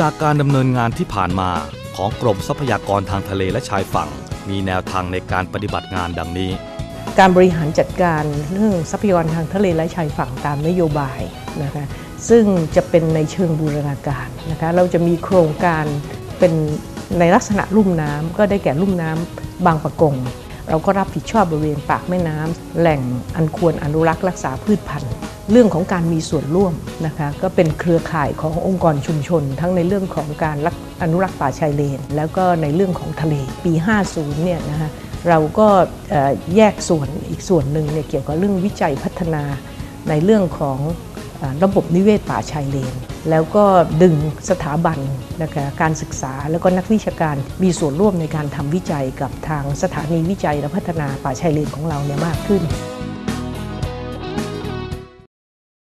จากการดำเนินงานที่ผ่านมาของกรมทรัพยากรทางทะเลและชายฝั่ง มีแนวทางในการปฏิบัติงานดังนี้ การบริหารจัดการเรื่องทรัพยากรทางทะเลและชายฝั่งตามนโยบายนะคะซึ่งจะเป็นในเชิงบูรณาการนะคะเราจะมีโครงการเป็นในลักษณะลุ่มน้ำก็ได้แก่ลุ่มน้ำบางปะกง เราก็รับผิดชอบบริเวณปากแม่น้ำแหล่งอันควรอนุรักษ์รักษาพืชพันธุ์ เรื่องของการมีส่วนร่วมนะคะก็เป็นเครือข่ายขององค์กรชุมชน ทั้งในเรื่องของการรักอนุรักษ์ป่าชายเลน แล้วก็ในเรื่องของทะเลปี 50 เนี่ยนะคะเราก็แยกส่วนอีกส่วนหนึ่งเนี่ยเกี่ยวกับเรื่องวิจัยพัฒนาในเรื่องของอระบบนิเวศป่าชายเลน แล้วก็ดึงสถาบันนะคะการศึกษาแล้วก็นักวิชาการมีส่วนร่วมในการทำวิจัยกับทางสถานีวิจัยและพัฒนาป่าชายเลนของเราเนี่ยมากขึ้น